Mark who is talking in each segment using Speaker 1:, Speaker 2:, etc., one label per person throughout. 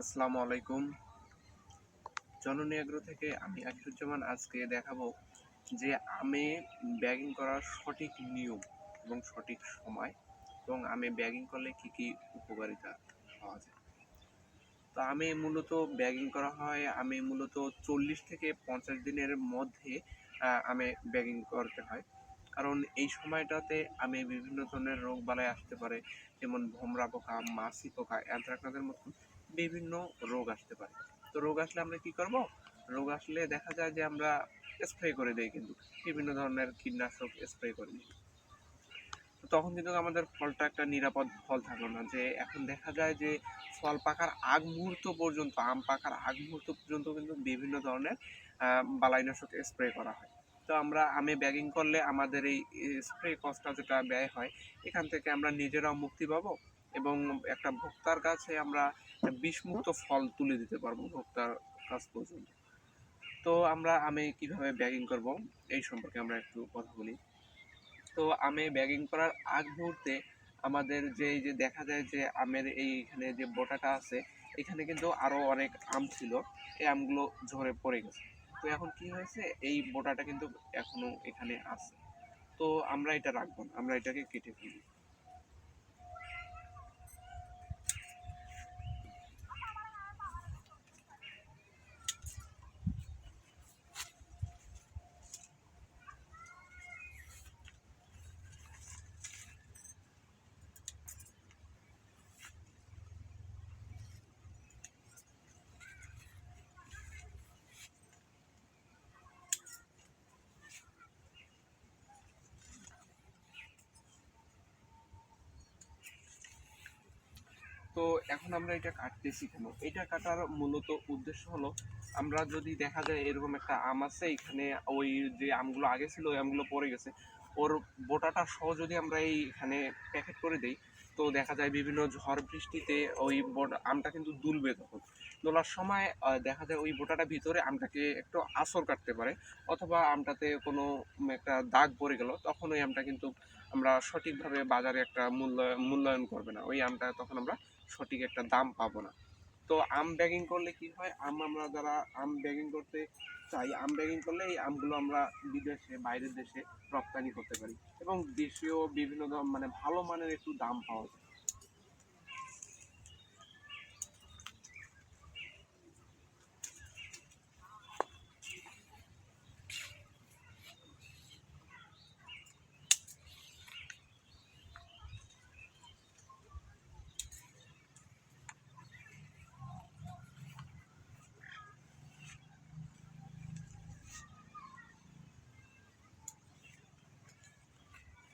Speaker 1: আসসালামু আলাইকুম। জননী এগ্রো থেকে আমি আকিরুজ্জামান আজকে দেখাবো যে আমে ব্যাগিং করার সঠিক নিয়ম এবং সঠিক সময় এবং আমে ব্যাগিং করলে কি কি উপকারিতা পাওয়া যায়। তো আমি মূলত ব্যাগিং করা হয়, আমি মূলত চল্লিশ থেকে পঞ্চাশ দিনের মধ্যে আমে ব্যাগিং করতে হয়। কারণ এই সময়টাতে আমি বিভিন্ন ধরনের রোগ বালাই আসতে পারে, যেমন ভোমরা পোকা, মাছি পোকা অ্যান্থ্রাকনাসের মতন। বিভিন্ন রোগ আসতে পারে। তো রোগ আসলে আমরা কি করব? রোগ আসলে দেখা যায় যে আমরা স্প্রে করে দেই কিন্তু, বিভিন্ন ধরনের কীটনাশক স্প্রে করে দিই। তখন কিন্তু আমাদের ফলটা একটা নিরাপদ ফল থাকল না যে এখন দেখা যায় যে ফল পাকার আগ মুহূর্ত পর্যন্ত, আম পাকার আগ মুহূর্ত পর্যন্ত কিন্তু বিভিন্ন ধরনের বালাইনাশক স্প্রে করা হয়। তো আমরা আমে ব্যাগিং করলে আমাদের এই স্প্রে কস্টটা যেটা ব্যয় হয়, এখান থেকে আমরা নিজেরাও মুক্তি পাবো। এবং একটা ভোক্তার কাছে আমরা বিষমুক্ত ফল তুলে দিতে পারব ভোক্তার কাছ পর্যন্ত। তো আমরা আমে কীভাবে ব্যাগিং করব এই সম্পর্কে আমরা একটু কথা বলি। তো আমে ব্যাগিং করার আগ মুহূর্তে আমাদের যে যে দেখা যায় যে আমের এইখানে যে বোটাটা আছে, এখানে কিন্তু আরও অনেক আম ছিল, এই আমগুলো ঝরে পড়ে গেছে। তো এখন কি হয়েছে, এই বোটাটা কিন্তু এখনও এখানে আছে। তো আমরা এটা রাখব আমরা এটাকে কেটে ফেলি। তো এখন আমরা এটা কাটতেছি কেন? এটা কাটার মূলত উদ্দেশ্য হলো, আমরা যদি দেখা যায় এরকম একটা আম আছে, এখানে ওই যে আমগুলো আগে ছিল, ওই আমগুলো পড়ে গেছে। ওর বোটাটা সহ যদি আমরা এইখানে প্যাকেট করে দেই, তো দেখা যায় বিভিন্ন ঝড় বৃষ্টিতে ওই বোট, আমটা কিন্তু দুলবে তখন। দোলার সময় দেখা যায় ওই বোটাটা ভিতরে আমটাকে একটু আসর কাটতে পারে, অথবা আমটাতে কোনো একটা দাগ পড়ে গেল, তখন ওই আমটা কিন্তু আমরা সঠিকভাবে বাজারে একটা মূল্য, মূল্যায়ন করবে না। ওই আমটা তখন আমরা সঠিক একটা দাম পাবো না। তো আম ব্যাগিং করলে কি হয়? আম আমরা যারা আম ব্যাগিং করতে চাই, আম ব্যাগিং করলে এই আমগুলো আমরা বিদেশে, বাইরের দেশে রপ্তানি করতে পারি। এবং দেশীয় বিভিন্ন মানে ভালো মানের একটু দাম পাওয়া যায়।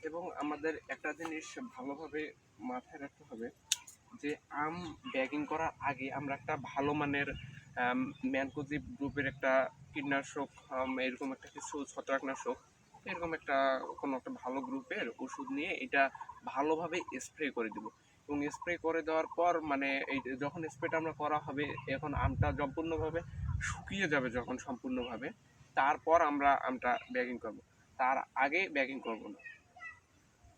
Speaker 1: এবং আমাদের একটা জিনিস ভালোভাবে মাথায় রাখতে হবে যে আম ব্যাগিং করার আগে আমরা একটা ভালো মানের ম্যানকোজিপ গ্রুপের একটা কীটনাশক এরকম একটা কিছু ছত্রাকনাশক, এরকম একটা কোনো একটা ভালো গ্রুপের ওষুধ নিয়ে এটা ভালোভাবে স্প্রে করে দিব। এবং স্প্রে করে দেওয়ার পর মানে এই যখন স্প্রেটা আমরা করা হবে, এখন আমটা সম্পূর্ণভাবে শুকিয়ে যাবে যখন সম্পূর্ণভাবে, তারপর আমরা আমটা ব্যাগিং করব। তার আগে ব্যাগিং করব না।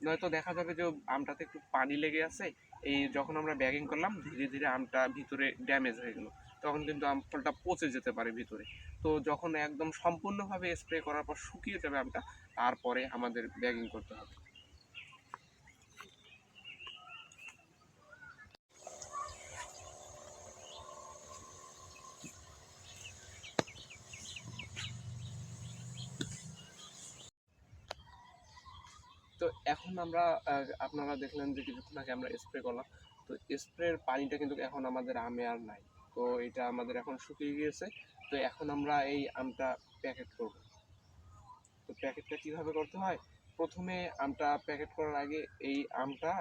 Speaker 1: নয়তো দেখা যাবে যে আমটাতে একটু পানি লেগে আছে, এই যখন আমরা ব্যাগিং করলাম, ধীরে ধীরে আমটা ভিতরে ড্যামেজ হয়ে গেলো। তখন কিন্তু আম ফলটা পচে যেতে পারে ভিতরে। তো যখন একদম সম্পূর্ণভাবে স্প্রে করার পর শুকিয়ে যাবে আমটা, তারপরে আমাদের ব্যাগিং করতে হবে। এখন আমরা আপনারা দেখলেন যে কিছুক্ষণ আগে আমরা স্প্রে করলাম। তো স্প্রের পানিটা কিন্তু এখন আমাদের আমে আর নাই। তো এটা আমাদের এখন শুকিয়ে গিয়েছে। তো এখন আমরা এই আমটা প্যাকেট করব। তো প্যাকেটটা কীভাবে করতে হয়? প্রথমে আমটা প্যাকেট করার আগে এই আমটা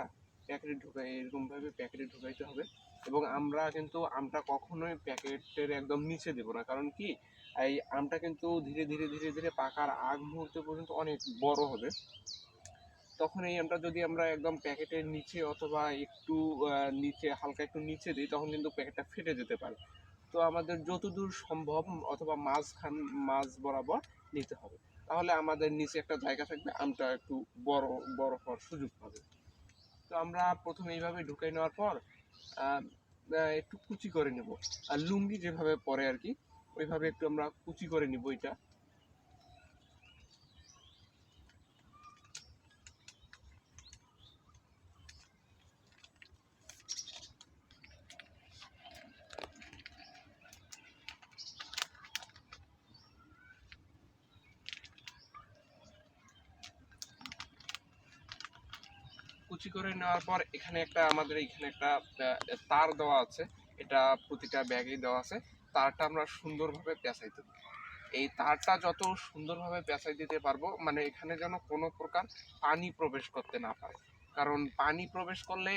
Speaker 1: প্যাকেটে ঢুকাই, এরকমভাবে প্যাকেটে ঢুকাইতে হবে। এবং আমরা কিন্তু আমটা কখনোই প্যাকেটের একদম নিচে দেবো না। কারণ কি? এই আমটা কিন্তু ধীরে ধীরে ধীরে ধীরে পাকার আগ মুহূর্ত পর্যন্ত অনেক বড় হবে। তখন এই আমটা যদি আমরা একদম প্যাকেটের নিচে অথবা একটু নিচে, হালকা একটু নিচে দিই, তখন কিন্তু প্যাকেটটা ফেটে যেতে পারে। তো আমাদের যতদূর সম্ভব অথবা মাঝখান, মাঝ বরাবর নিতে হবে। তাহলে আমাদের নিচে একটা জায়গা থাকবে, আমটা একটু বড় বড় হওয়ার সুযোগ পাবে। তো আমরা প্রথমে এইভাবে ঢুকাই নেওয়ার পর একটু কুচি করে নেব। আর লুঙ্গি যেভাবে পরে আর কি, ওইভাবে একটু আমরা কুচি করে নিব এটা। কুচি করে নেওয়ার পর এখানে একটা, আমাদের এখানে একটা তার দেওয়া আছে। এটা প্রতিটা ব্যাগেই দেওয়া আছে। তারটা আমরা সুন্দরভাবে পেঁচাই দেবো। এই তারটা যত সুন্দরভাবে পেঁচাই দিতে পারব মানে এখানে যেন কোনো প্রকার পানি প্রবেশ করতে না পারে। কারণ পানি প্রবেশ করলে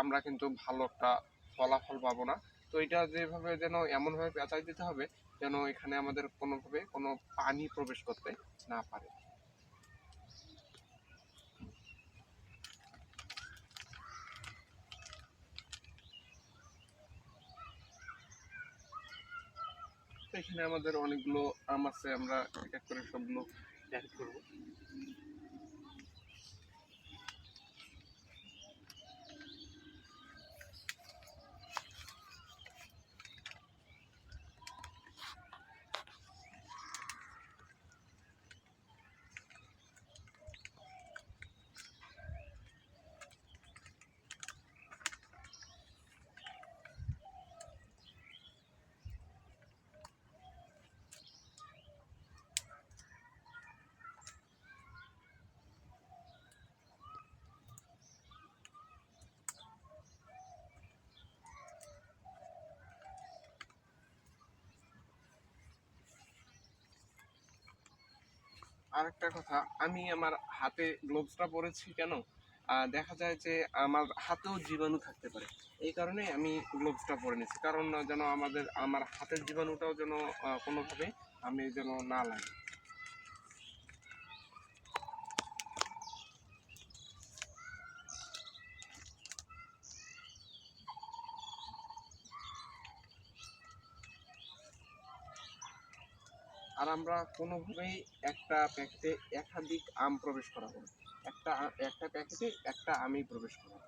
Speaker 1: আমরা কিন্তু ভালো একটা ফলাফল পাবো না। তো এটা যেভাবে যেন এমনভাবে পেঁচাই দিতে হবে, যেন এখানে আমাদের কোনোভাবে কোনো পানি প্রবেশ করতে না পারে। এখানে আমাদের অনেকগুলো আম আছে আমরা এক এক করে সবগুলো অ্যাড করব। আরেকটা কথা, আমি আমার হাতে গ্লোভসটা পরেছি কেন? দেখা যায় যে আমার হাতেও জীবাণু থাকতে পারে। এই কারণে আমি গ্লোভসটা পরে নিয়েছি। কারণ যেন আমাদের, আমার হাতের জীবাণুটাও যেন কোনোভাবে আমি যেন না লাগে। আর আমরা কোনোভাবেই একটা প্যাকেটে একাধিক আম প্রবেশ করাবো না। একটা একটা প্যাকেটে একটা আমই প্রবেশ করাবো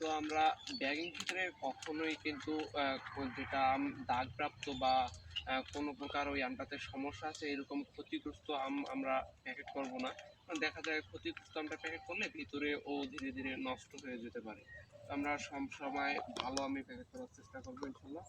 Speaker 1: তো আমরা ব্যাগিং ক্ষেত্রে কখনোই কিন্তু যেটা আম দাগপ্রাপ্ত বা কোনো প্রকার ওই আমটাতে সমস্যা আছে, এরকম ক্ষতিগ্রস্ত আম আমরা প্যাকেট করব না। দেখা যায় ক্ষতিগ্রস্ত আমটা প্যাকেট করলে ভিতরে ও ধীরে ধীরে নষ্ট হয়ে যেতে পারে। আমরা সব সময় ভালো আমি প্যাকেট করার চেষ্টা করব, ইনশাল্লাহ।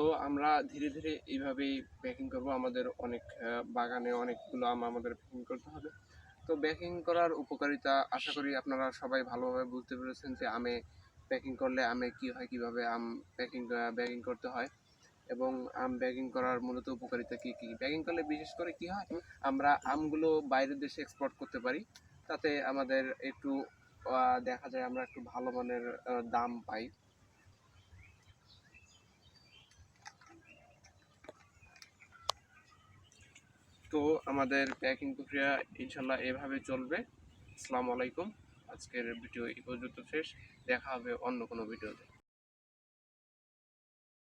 Speaker 1: তো আমরা ধীরে ধীরে এইভাবেই প্যাকিং করব। আমাদের অনেক বাগানে অনেকগুলো আম আমাদের প্যাকিং করতে হবে। তো প্যাকিং করার উপকারিতা আশা করি আপনারা সবাই ভালোভাবে বুঝতে পেরেছেন যে আমে প্যাকিং করলে আমে কি হয়, কীভাবে আম প্যাকিং ব্যাগিং করতে হয় এবং আম ব্যাগিং করার মূলত উপকারিতা কি কি? ব্যাগিং করলে বিশেষ করে কি হয়, আমরা আমগুলো বাইরের দেশে এক্সপোর্ট করতে পারি। তাতে আমাদের একটু দেখা যায় আমরা একটু ভালো মানের দাম পাই। তো আমাদের প্যাকিং প্রক্রিয়া ইনশাল্লাহ এভাবে চলবে। আসসালামু আলাইকুম। আজকের ভিডিও এই পর্যন্ত শেষ। দেখা হবে অন্য কোনো ভিডিওতে।